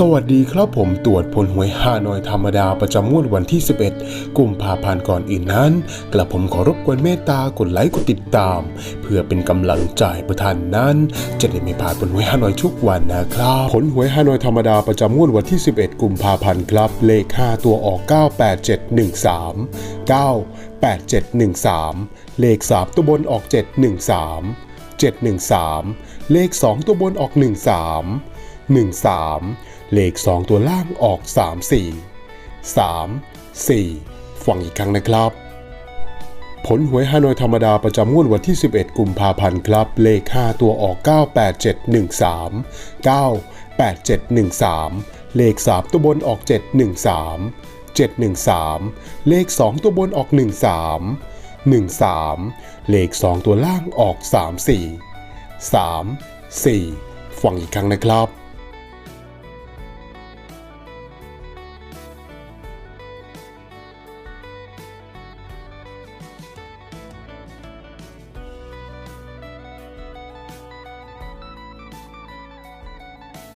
สวัสดีครับผมตรวจผลหวยฮานอยธรรมดาประจำงวดวันที่ 11 กุมภาพันธ์ก่อนอื่นนั้น กระผมขอรบกวนเมตตากดไลค์กดติดตาม เพื่อเป็นกำลังใจประทานนั้น จะได้ไม่พลาดผลหวยฮานอยทุกวันนะครับผลหวยฮานอยธรรมดาประจำงวดวันที่ 11 กุมภาพันธ์ครับ เลข 5 ตัวออก 98713 98713 เลข 3 ตัวบนออก 713 713 เลข 2 ตัวบนออก 13 13 เลข 2 ตัวล่างออก 34 3 4 ฟังอีกครั้งนะครับ ผลหวยฮานอยธรรมดาประจำงวดวันที่ 11 กุมภาพันธ์ครับ เลข 5 ตัวออก 98713 98713 เลข 3 ตัวบนออก 713 713 เลข 2 ตัวบนออก 13 13 เลข 2 ตัวล่างออก 34 3 4 ฟังอีกครั้งนะครับ